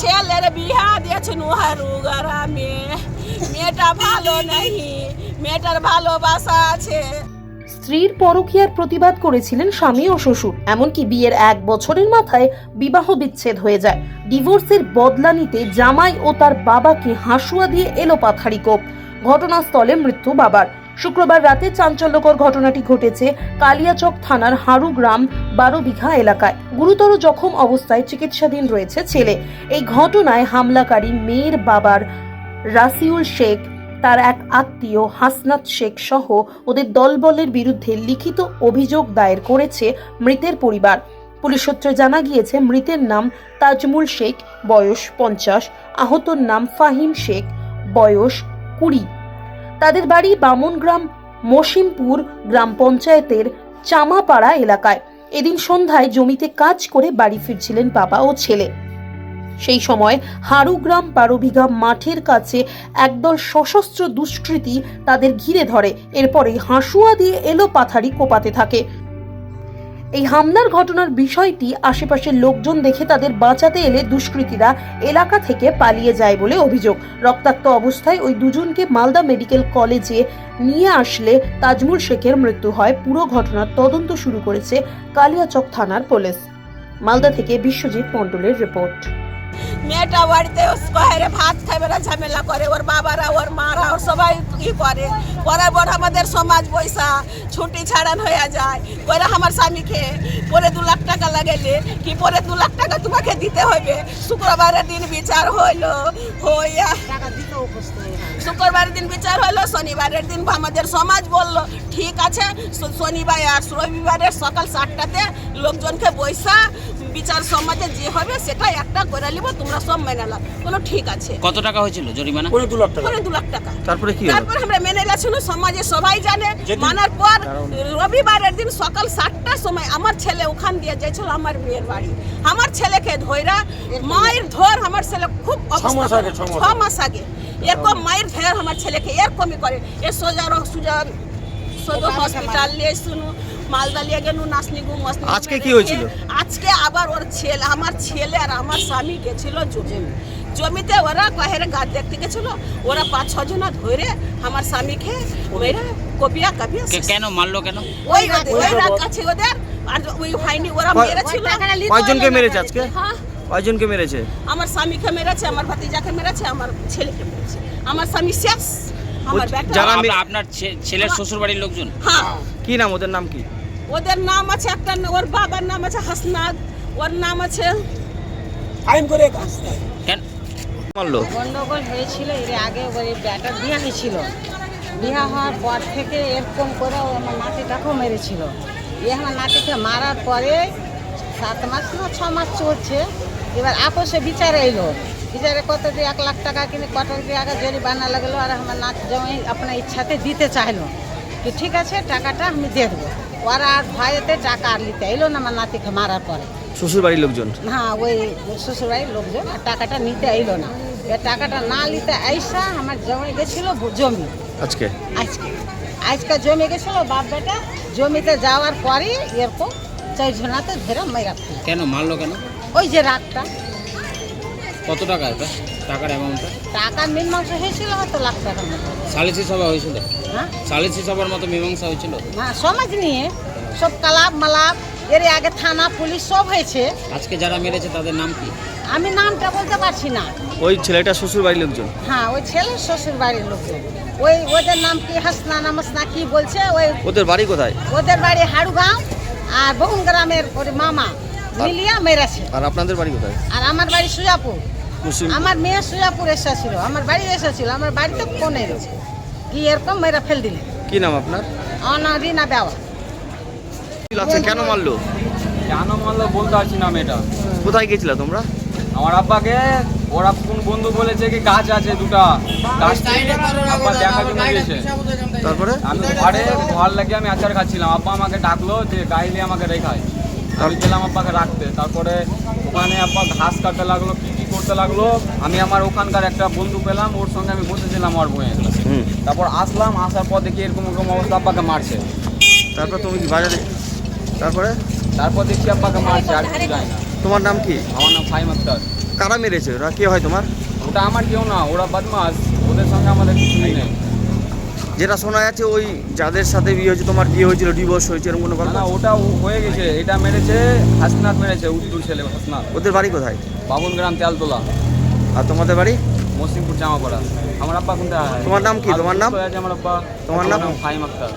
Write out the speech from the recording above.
ছেলের বিহা দিয়েছেন উহারু গ্রামে মেয়েটা ভালো নেই মেয়েটার ভালোবাসা আছে স্ত্রীর পরকীয়ার প্রতিবাদ করেছিলেন স্বামী ও শ্বশুর। এমনকি বিয়ের এক বছরের মাথায় বিবাহ বিচ্ছেদ হয়ে যায়। ডিভোর্সের বদলা নিতে জামাই ও তার বাবাকে হাসুয়া দিয়ে এলো পাথারি কোপ। ঘটনাস্থলে মৃত্যু বাবার। শুক্রবার রাতে চাঞ্চল্যকর ঘটনাটি ঘটেছে কালিয়াচক থানার হারু গ্রাম বারো বিঘা এলাকায়। গুরুতর জখম অবস্থায় চিকিৎসাধীন রয়েছে ছেলে। এই ঘটনায় হামলাকারী মেয়ের বাবার রাসিউল শেখ, তার এক আত্মীয় হাসনাত শেখ সহ ওদের দলবলের বিরুদ্ধে লিখিত অভিযোগ দায়ের করেছে মৃতের পরিবার। পুলিশ সূত্রে জানা গিয়েছে, মৃতের নাম তাজমুল শেখ, বয়স পঞ্চাশ, আহতর নাম ফাহিম শেখ, বয়স কুড়ি। তাদের বাড়ি বামনগ্রাম মসিমপুর গ্রাম পঞ্চায়েতের চামাপাড়া এলাকায়। এদিন সন্ধ্যায় জমিতে কাজ করে বাড়ি ফিরছিলেন বাবা ও ছেলে। সেই সময় হারুগ্রাম বারো বিঘা মাঠের কাছে একদল সশস্ত্র দুষ্কৃতী তাদের ঘিরে ধরে। এরপরে হাঁসুয়া দিয়ে এলো পাথারি কোপাতে থাকে। এই হামলার ঘটনার বিষয়টি আশেপাশের লোকজন দেখে তাদের বাঁচাতে এলে দুষ্কৃতীরা এলাকা থেকে পালিয়ে যায় বলে অভিযোগ। রক্তাক্ত অবস্থায় ওই দুজনকে মালদা মেডিকেল কলেজে নিয়ে আসলে তাজমুল শেখের মৃত্যু হয়। পুরো ঘটনার তদন্ত শুরু করেছে কালিয়াচক থানার পুলিশ। মালদা থেকে বিশ্বজিৎ মণ্ডলের রিপোর্ট। মেয়েটা বাড়িতে কহেরে ভাত খাবে না ঝামেলা করে ওর বাবারা ওর মারা ওর সবাই ই করে। পরে পর আমাদের সমাজ পয়সা ছুটি ছাড়ান হয়ে যায়। পরে আমার স্বামীকে পরে দু লাখ টাকা লাগাইলে কি পরে দু লাখ টাকা তোমাকে দিতে হবে? শুক্রবারের দিন বিচার হইল হইয়া শুক্রবারের দিন বিচার হলো শনিবারের দিন আমাদের সমাজ বলল ঠিক আছে শনিবার আর রবিবারের সকাল সাতটাতে লোকজনকে বৈশা বিচার সমাজে যে হবে সেটা একটা করে নিব তোমরা সব মেনে নাও। বলো ঠিক আছে। কত টাকা হয়েছিল জরিমানা? পরে দু লাখ টাকা। পরে দু লাখ টাকা। তারপরে কি তারপর আমরা মেনে গেছিল সমাজে সবাই জানে। মানার পর রবিবারের দিন সকাল সাতটার সময় আমার ছেলে ওখান দিয়ে যাইছিল আমার মেয়ের বাড়ি। আমার ছেলেকে ধইরা মায়ের ধর আমার ছেলে খুব ছ মাস আগে এরকম মায়ের ধর আমার ছেলেকে এরকমই করে। এ সোজা সুজা সদর হসপিটাল নিয়ে শুনু মালদা নিয়ে গেলু নাসনি গু মসনি আজকে কি হয়েছিল? আজকে আবার ওর ছেলে আমার ছেলে আর আমার স্বামী গেছিল জমি জমিতে ওরা কহের গাছ দেখতে গেছিল। ওরা পাঁচ ছ জনা ধরে আমার স্বামীকে ওরা কপিয়া কাপিয়া কে- কেন মারলো কেন? ওই ওই রাত কাছে ওদের আর ওই হয়নি ওরা মেরেছিল। কয়জনকে মেরেছে আজকে? হ্যাঁ। কয়জনকে মেরেছে? আমার স্বামীকে মেরেছে আমার ভাতিজাকে মেরেছে আমার ছেলেকে মেরেছে। আমার স্বামী শেষ। আমার যারা- আপনার- আপনার ছেলের শ্বশুর বাড়ির লোকজন? হ্যাঁ। কি নাম ওদের নাম কি? ওদের নাম আছে একটা ওর বাবার নাম আছে হাসনাদ ওর নাম আছে কেন? মারলো? গন্ডগোল হয়েছিল এর আগে ওই ব্যাটার বিয়া হয়েছিল। বিয়া হওয়ার পর থেকে এরকম করে ও আমার নাতিটাকেও মেরেছিল। এ আমার নাতিকে মারার পরে সাত মাস না ছ মাস চলছে এবার আপোষে বিচারে এলো। বিচারে কত দিয়ে এক লাখ টাকা কিনে কত দিয়ে আগে জরিমানা লাগল আর আমার নাচ জমি আপনার ইচ্ছাতে দিতে চাইলো। ঠিক আছে টাকাটা আমি দিয়ে দেবো। ওরা আর ভয়েতে টাকা আর নিতে এলো না আমার নাতিকে মারার পরে। শ্বশুর বাড়ির লোকজন? হ্যাঁ ওই শ্বশুরবাড়ির লোকজন আর টাকাটা নিতে আইলো না। এবার টাকাটা না নিতে আইসা আমার জমে গেছিল জমি। আজকে? আজকে। আজকে জমে গেছিল বাপ বেটা জমিতে যাওয়ার পরে এরকম চারজনাতে ধরে মেরা কেন মারলো কেন? ওই যে রাগটা কত টাকা এটা? টাকার অ্যামাউন্টটা টাকা মীমাংস হয়েছিল হয়তো লাখ টাকার মতো। সালিসি সভা হয়েছিল? হ্যাঁ। সালিসি সভার মতো মীমাংসা হয়েছিল? হ্যাঁ সমাজ নিয়ে সব কালাপ মালাপ এর আগে থানা পুলিশ সব হয়েছে। আজকে যারা মেরেছে তাদের নাম কি? আমি নামটা বলতে পারছি না। ওই ছেলেটা শ্বশুর বাড়ির লোকজন? হ্যাঁ ওই ছেলে শ্বশুর বাড়ির লোকজন। ওই ওদের নাম কি? হাসনা নামাসনা কি বলছে? ওই ওদের বাড়ি কোথায়? ওদের বাড়ি হাড়ুগাঁও আর বহুন গ্রামের ওর মামা। মিলিয়া মেরেছে আর আপনাদের বাড়ি কোথায়? আর আমার বাড়ি সুজাপুর আমার মেয়ে সুজাপুর এসেছিল আমার বাড়ি এসেছিল আমার বাড়িতে ফোনে রয়েছে কি এরকম মেয়েরা ফেল দিলে। কি নাম আপনার? অনারিনা দেওয়া কি লাগছে? কেন মারলো? কেন মারলো বলতে পারছি না মেয়েটা কোথায় গেছিলা তোমরা? আমার আব্বাকে ওরা কোন বন্ধু বলেছে কি গাছ আছে দুটা। গাছ আব্বা দেখার জন্য গিয়েছে। তারপরে? আমি ঘরে ঘর লাগিয়ে আমি আচার খাচ্ছিলাম। আব্বা আমাকে ডাকলো যে গাইলে আমাকে রেখায়। আমি গেলাম আব্বাকে রাখতে। তারপরে ওখানে আব্বা ঘাস কাটতে লাগল কি কি করতে লাগল আমি আমার ওখানকার একটা বন্ধু পেলাম ওর সঙ্গে আমি বসেছিলাম আমার বইয়ে। হুম। তারপর আসলাম আসার পর দেখি এরকম এরকম অবস্থা আব্বাকে মারছে। তারপর তুমি কি বাজারে তারপরে? তারপর দেখছি আব্বাকে মারছে আর কিছু যায় না। তোমার নাম কি? আমার নাম ফাইম আক্তার। কারা মেরেছে? ওরা কে হয় তোমার? ওটা আমার কেউ না ওরা বদমাস ওদের সঙ্গে আমাদের কিছুই নেই। যেটা শোনা যাচ্ছে ওই যাদের সাথে বিয়ে হয়েছে তোমার বিয়ে হয়েছিল ডিভোর্স হয়েছে এরকম কোনো না? ওটা হয়ে গেছে এটা মেরেছে হাসনাথ মেরেছে উত্তর ছেলে হাসনাথ ওদের বাড়ি কোথায় বাবুন গ্রাম তেলতলা আর তোমাদের বাড়ি মসিমপুর জামাপাড়া আমার আব্বা কোনটা তোমার নাম কি? তোমার নাম? আমার আব্বা তোমার নাম? ফাইম আক্তার